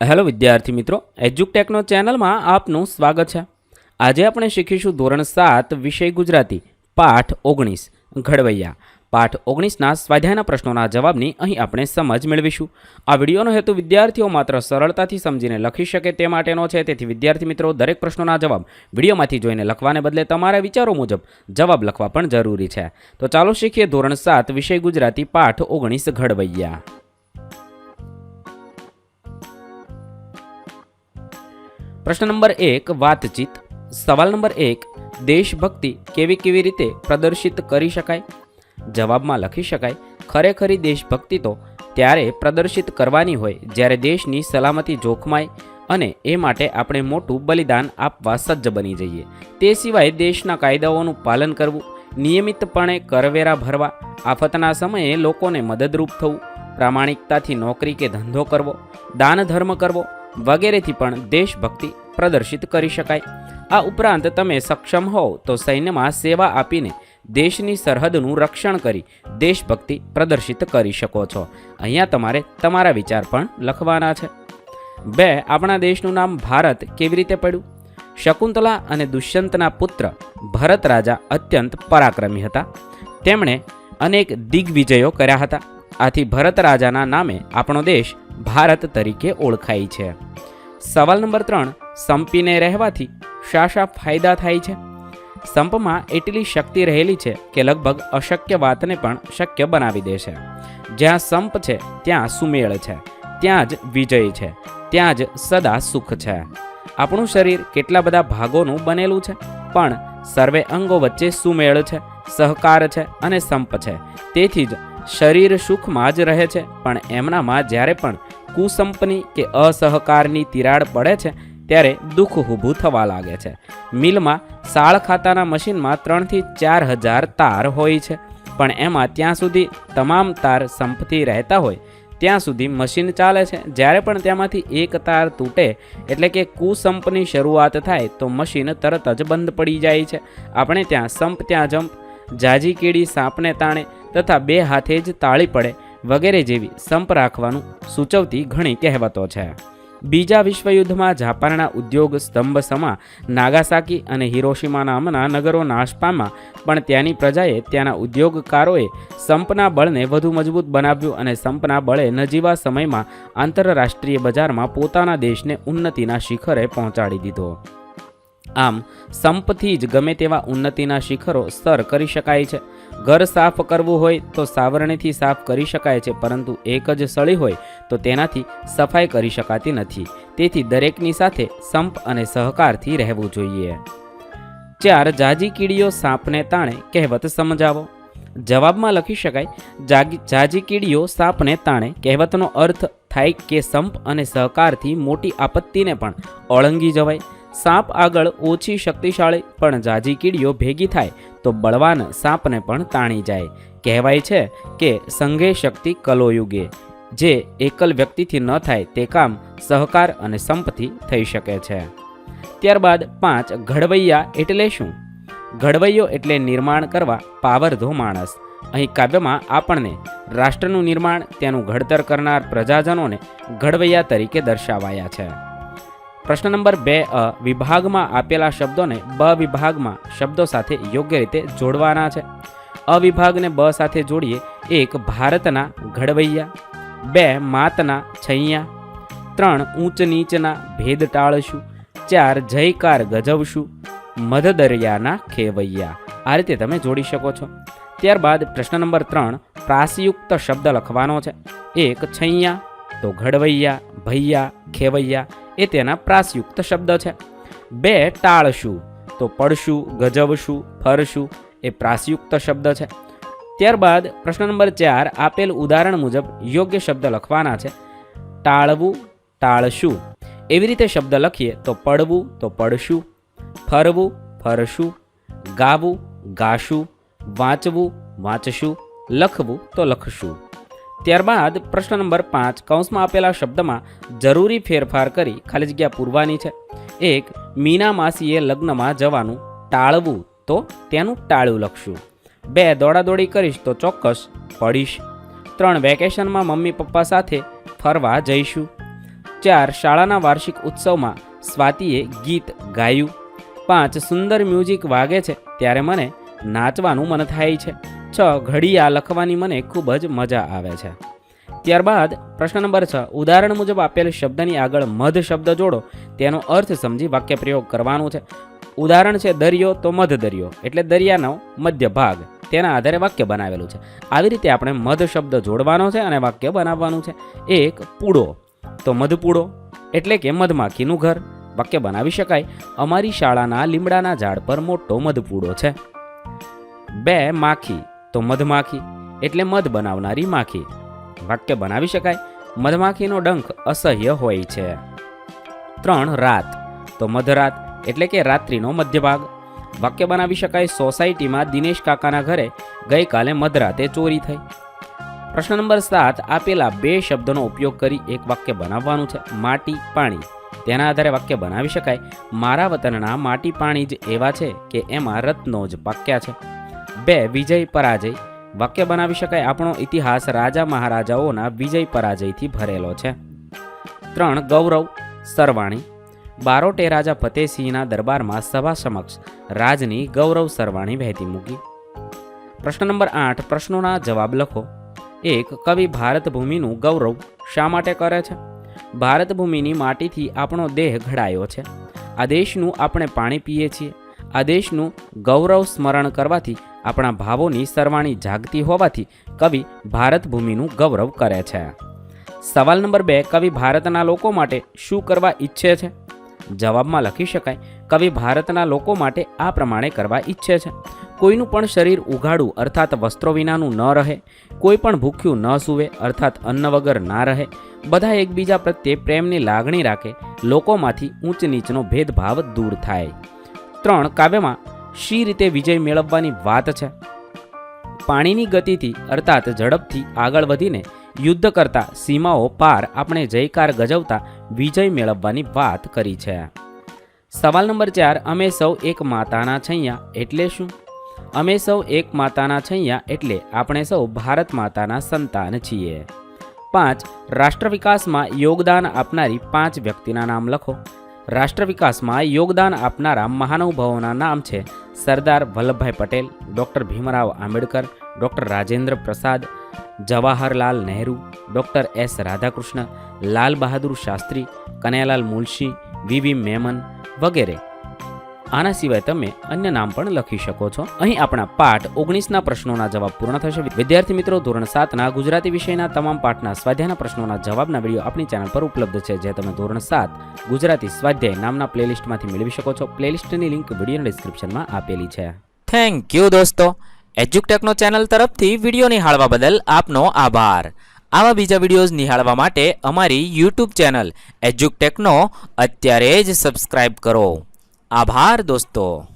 Hello વિદ્યાર્થી મિત્રો, એજ્યુકટેકનો ચેનલમાં આપનું સ્વાગત છે. આજે આપણે શીખીશું ધોરણ સાત, વિષય ગુજરાતી, પાઠ ઓગણીસ, ઘડવૈયા. પાઠ ઓગણીસના સ્વાધ્યાયના પ્રશ્નોના જવાબની અહીં આપણે સમજ મેળવીશું. આ વિડીયોનો હેતુ વિદ્યાર્થીઓ માત્ર સરળતાથી સમજીને લખી શકે તે માટેનો છે, તેથી વિદ્યાર્થી મિત્રો, દરેક પ્રશ્નોના જવાબ વિડીયોમાંથી જોઈને લખવાને બદલે તમારા વિચારો મુજબ જવાબ લખવા પણ જરૂરી છે. તો ચાલો શીખીએ ધોરણ સાત, વિષય ગુજરાતી, પાઠ ઓગણીસ, ઘડવૈયા. પ્રશ્ન નંબર એક, વાતચીત. સવાલ નંબર એક, દેશભક્તિ કેવી કેવી રીતે પ્રદર્શિત કરી શકાય? જવાબમાં લખી શકાય, ખરેખરી દેશભક્તિ તો ત્યારે પ્રદર્શિત કરવાની હોય જ્યારે દેશની સલામતી જોખમાય અને એ માટે આપણે મોટું બલિદાન આપવા સજ્જ બની જઈએ. તે સિવાય દેશના કાયદાઓનું પાલન કરવું, નિયમિતપણે કરવેરા ભરવા, આફતના સમયે લોકોને મદદરૂપ થવું, પ્રામાણિકતાથી નોકરી કે ધંધો કરવો, દાન ધર્મ કરવો વગેરેથી પણ દેશભક્તિ પ્રદર્શિત કરી શકાય. આ ઉપરાંત તમે સક્ષમ હોવ તો સૈન્યમાં સેવા આપીને દેશની સરહદનું રક્ષણ કરી દેશભક્તિ પ્રદર્શિત કરી શકો છો. અહીંયા તમારે તમારા વિચાર પણ લખવાના છે. બે, આપણા દેશનું નામ ભારત કેવી રીતે પડ્યું? શકુંતલા અને દુષ્યંતના પુત્ર ભરત રાજા અત્યંત પરાક્રમી હતા. તેમણે અનેક દિગ્વિજયો કર્યા હતા. આથી ભરત રાજાના નામે આપણો દેશ ભારત તરીકે ઓળખાય છે. સવાલ નંબર ત્રણ, સંપીને રહેવાથી શા શા ફાયદા થાય છે? સંપમાં એટલી શક્તિ રહેલી છે કે લગભગ અશક્ય વાતને પણ શક્ય બનાવી દે છે. જ્યાં સંપ છે, ત્યાં સુમેળ છે, ત્યાં જ વિજય છે, ત્યાં જ સદા સુખ છે. આપણું શરીર કેટલા બધા ભાગોનું બનેલું છે? પણ સર્વે અંગો વચ્ચે સુમેળ છે, સહકાર છે અને સંપ છે. તેથી જ શરીર સુખમાં જ રહે છે, પણ એમનામાં જ્યારે પણ કુસંપની કે અસહકારની તિરાડ પડે છે, ત્યારે દુઃખ ઊભું થવા લાગે છે. મિલમાં સાળ ખાતાના મશીનમાં ત્રણથી ચાર હજાર તાર હોય છે, પણ એમાં ત્યાં સુધી તમામ તાર સંપથી રહેતા હોય, ત્યાં સુધી મશીન ચાલે છે. જ્યારે પણ તેમાંથી એક તાર તૂટે, એટલે કે કુસંપની શરૂઆત થાય, તો મશીન તરત જ બંધ પડી જાય છે. આપણે ત્યાં સંપ ત્યાં જંપ, જાજી કીડી, સાપને તાણે તથા બે હાથે જ તાળી પડે વગેરે જેવી સંપ રાખવાનું સૂચવતી ઘણી કહેવતો છે. બીજા વિશ્વયુદ્ધમાં જાપાનના ઉદ્યોગ સ્તંભ સમા નાગાસાકી અને હિરોશિમા નામના નગરો નાશ પામ્યા પણ ત્યાંની પ્રજાએ ત્યાંના ઉદ્યોગકારોએ સંપના બળને વધુ મજબૂત બનાવ્યું અને સંપના બળે નજીવા સમયમાં આંતરરાષ્ટ્રીય બજારમાં પોતાના દેશને ઉન્નતિના શિખરે પહોંચાડી દીધો. આમ, સંપથી જ ગમે તેવા ઉન્નતિના શિખરો સર કરી શકાય છે. ઘર સાફ કરવું હોય તો સાવરણીથી સાફ કરી શકાય છે, પરંતુ એક જ સળી હોય તો તેનાથી સફાઈ કરી શકાતી નથી. તેથી દરેકની સાથે સંપ અને સહકારથી રહેવું જોઈએ. ચાર, જાજી કીડીઓ સાપને તાણે કહેવત સમજાવો. જવાબમાં લખી શકાય, જાગી, જાજી કીડીઓ સાપને તાણે કહેવતનો અર્થ થાય કે સંપ અને સહકારથી મોટી આપત્તિને પણ ઓળંગી જવાય. સાપ આગળ ઓછી શક્તિશાળી પણ જાજી કીડીઓ ભેગી થાય તો બળવાન સાપને પણ તાણી જાય. કહેવાય છે કે સંઘે શક્તિ કલોયુગે. જે એકલ વ્યક્તિથી ન થાય તે કામ સહકાર અને સંપથી થઈ શકે છે. ત્યારબાદ પાંચ, ઘડવૈયા એટલે શું? ઘડવૈયો એટલે નિર્માણ કરવા પાવરધો માણસ. અહીં કાવ્યમાં આપણને રાષ્ટ્રનું નિર્માણ, તેનું ઘડતર કરનાર પ્રજાજનોને ઘડવૈયા તરીકે દર્શાવાયા છે. પ્રશ્ન નંબર બે, અ, વિભાગમાં આપેલા શબ્દોને બ વિભાગમાં શબ્દો સાથે યોગ્ય રીતે જોડવાના છે. અ વિભાગને બ સાથે જોડીએ, એક ભારતના ઘડવૈયા, બે માતના છૈયા, ત્રણ ઊંચ નીચના ભેદ ટાળશું, ચાર જયકાર ગજવશું, મધદરિયાના ખેવૈયા. આ રીતે તમે જોડી શકો છો. ત્યારબાદ પ્રશ્ન નંબર ત્રણ, પ્રાસયુક્ત શબ્દ લખવાનો છે. એક છૈયા તો ઘડવૈયા, ભૈયા, ખેવૈયા એ તેના પ્રાસયુક્ત શબ્દ છે. બે ટાળશું તો પડશું, ગજવશું, ફરશું એ પ્રાસયુક્ત શબ્દ છે. ત્યારબાદ પ્રશ્ન નંબર ચાર આપેલ ઉદાહરણ મુજબ યોગ્ય શબ્દ લખવાના છે. ટાળવું, ટાળશું. એવી રીતે શબ્દ લખીએ તો પડવું, તો પડશું. ફરવું, ફરશું. ગાવું, ગાશું. વાંચવું, વાંચશું. લખવું, તો લખશું. ત્યારબાદ પ્રશ્ન નંબર પાંચ, કૌંસમાં આપેલા શબ્દમાં જરૂરી ફેરફાર કરી ખાલી જગ્યા પૂરવાની છે. એક મીના માસીએ લગ્નમાં જવાનું ટાળવું, તો તેનું ટાળ્યું લખશું. બે, દોડાદોડી કરીશ, તો ચોક્કસ પડીશ. ત્રણ, વેકેશનમાં મમ્મી પપ્પા સાથે ફરવા જઈશું. ચાર, શાળાના વાર્ષિક ઉત્સવમાં સ્વાતિએ ગીત ગાયું. પાંચ, સુંદર મ્યુઝિક વાગે છે, ત્યારે મને નાચવાનું મન થાય છે. છ ઘડિયા લખવાની મને ખૂબ જ મજા આવે છે. ત્યારબાદ પ્રશ્ન નંબર છ, ઉદાહરણ મુજબ આપેલ શબ્દની આગળ મધ શબ્દ જોડો, તેનો અર્થ સમજી વાક્ય પ્રયોગ કરવાનું છે. ઉદાહરણ છે દરિયો તો મધ દરિયો, એટલે દરિયાનો મધ્ય ભાગ તેના આધારે વાક્ય બનાવેલું છે. આવી રીતે આપણે મધ શબ્દ જોડવાનો છે અને વાક્ય બનાવવાનું છે. એક પૂડો, તો મધપૂડો એટલે કે મધમાખીનું ઘર, વાક્ય બનાવી શકાય. અમારી શાળાના લીમડાના ઝાડ પર મોટો મધપૂડો છે. બે માખી તો મધમાખી એટલે મધ બનાવનારી માખી. વાક્ય બનાવી શકાય? મધમાખીનો ડંખ અસહ્ય હોય છે. ત્રણ, રાત. તો મધરાત એટલે કે રાત્રિનો મધ્યભાગ. વાક્ય બનાવી શકાય, સોસાયટીમાં દિનેશ કાકાના ઘરે ગઈકાલે મધરાતે ચોરી થઈ. પ્રશ્ન નંબર સાત, આપેલા બે શબ્દનો ઉપયોગ કરી એક વાક્ય બનાવવાનું છે, માટી પાણી. તેના આધારે વાક્ય બનાવી શકાય, મારા વતનના માટી પાણી જ એવા છે કે એમાં રત્નો જ પાક્યા છે. બે, વિજય પરાજય. વાક્ય બનાવી શકાય આપણો ઇતિહાસ રાજા મહારાજાઓના વિજય પરાજયથી ભરેલો છે. ત્રણ, ગૌરવ, સરવાણી. બારોટે રાજા ફતેહસિંહના દરબારમાં સભા સમક્ષ રાજની ગૌરવ સરવાણી વહેતી મૂકી. પ્રશ્ન નંબર આઠ, પ્રશ્નોના જવાબ લખો. એક, કવિ ભારત ભૂમિનું ગૌરવ શા માટે કરે છે? ભારત ભૂમિની માટીથી આપણો દેહ ઘડાયો છે. આ દેશનું આપણે પાણી પીએ છીએ. આ દેશનું ગૌરવ સ્મરણ કરવાથી આપણા ભાવોની સરવાણી જાગતી હોવાથી કવિ ભારત ભૂમિનું ગૌરવ કરે છે. સવાલ નંબર બે, કવિ ભારતના લોકો માટે શું કરવા ઈચ્છે છે? જવાબમાં લખી શકાય, કવિ ભારતના લોકો માટે આ પ્રમાણે કરવા ઈચ્છે છે. કોઈનું પણ શરીર ઉઘાડું અર્થાત વસ્ત્રો વિનાનું ન રહે, કોઈ પણ ભૂખ્યું ન સૂવે અર્થાત અન્ન વગર ના રહે, બધા એકબીજા પ્રત્યે પ્રેમની લાગણી રાખે, લોકોમાંથી ઊંચ નીચનો ભેદભાવ દૂર થાય. ત્રણ, કાવ્યમાં શી રીતે વિજય મેળવવાની વાત છે? પાણીની ગતિથી, અર્થાત ઝડપથી આગળ વધીને યુદ્ધ કરતા સીમાઓ પાર આપણે જયકાર ગજવતા વિજય મેળવવાની વાત કરી છે. સવાલ નંબર ચાર, અમે સૌ એક માતાના છૈયા એટલે શું? અમે સૌ એક માતાના છૈયા એટલે આપણે સૌ ભારત માતાના સંતાન છીએ. પાંચ રાષ્ટ્ર વિકાસમાં યોગદાન આપનારી પાંચ વ્યક્તિના નામ લખો. રાષ્ટ્ર વિકાસમાં યોગદાન આપનારા મહાનુભાવોના નામ છે Sardar Vallabhbhai Patel, doctor Bhimrao Ambedkar, doctor Rajendra Prasad, Jawaharlal Nehru, doctor S Radhakrishna, Lal Bahadur Shastri, Kanaiyalal Mulshi V V વગેરે. આના સિવાય તમે અન્ય નામ પણ લખી શકો છો. અહીં આપણા પાઠ ઓગણીસના પ્રશ્નોના જવાબ પૂર્ણ થશે. વિદ્યાર્થી મિત્રો, ધોરણ સાતના ગુજરાતી વિષયના તમામ પાઠના સ્વાધ્યાયના પ્રશ્નોના જવાબના વીડિયો આપણી ચેનલ પર ઉપલબ્ધ છે, જે તમે ધોરણ સાત ગુજરાતી સ્વાધ્યાય નામના પ્લેલિસ્ટમાંથી મેળવી શકો છો. પ્લેલિસ્ટની લિંક વિડીયોના ડિસ્ક્રિપ્શનમાં આપેલી છે. થેન્ક યુ દોસ્તો. એજ્યુકટેકનો ચેનલ તરફથી વીડિયો નિહાળવા બદલ આપનો આભાર. આવા બીજા વિડીયોઝ નિહાળવા માટે અમારી યુટ્યુબ ચેનલ એજ્યુકટેકનો અત્યારે જ સબસ્ક્રાઇબ કરો. આભાર દોસ્તો.